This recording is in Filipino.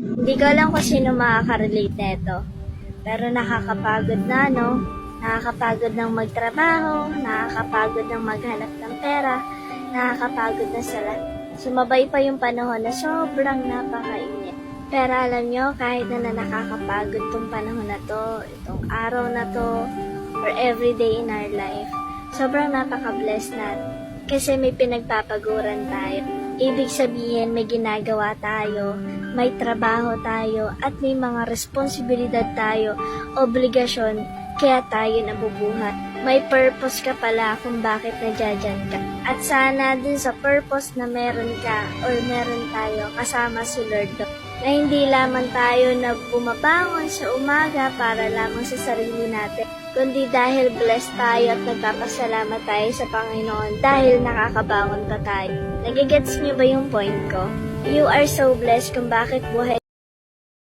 Hindi ko alam kung sino makaka-relate nito. Pero nakakapagod na, no? Nakakapagod ng magtrabaho, nakakapagod ng maghanap ng pera, nakakapagod na sa. Sumabay pa yung panahon na sobrang napakainit. Pero alam nyo, kahit na, na nakakapagod tong panahon na to, itong araw na to, or every day in our life, sobrang napaka-blessed natin. Kasi may pinagpapaguran tayo. Ibig sabihin, may ginagawa tayo, may trabaho tayo, at may mga responsibilidad tayo, obligasyon, kaya tayo nabubuhat. May purpose ka pala kung bakit nadyan ka. At sana dun sa purpose na meron ka or meron tayo kasama si Lord na hindi lamang tayo na sa umaga para lamang sa sarili natin, kundi dahil blessed tayo at nagpapasalamat tayo sa Panginoon dahil nakakabangon pa tayo. Nagigets niyo ba yung point ko? You are so blessed kung bakit buhay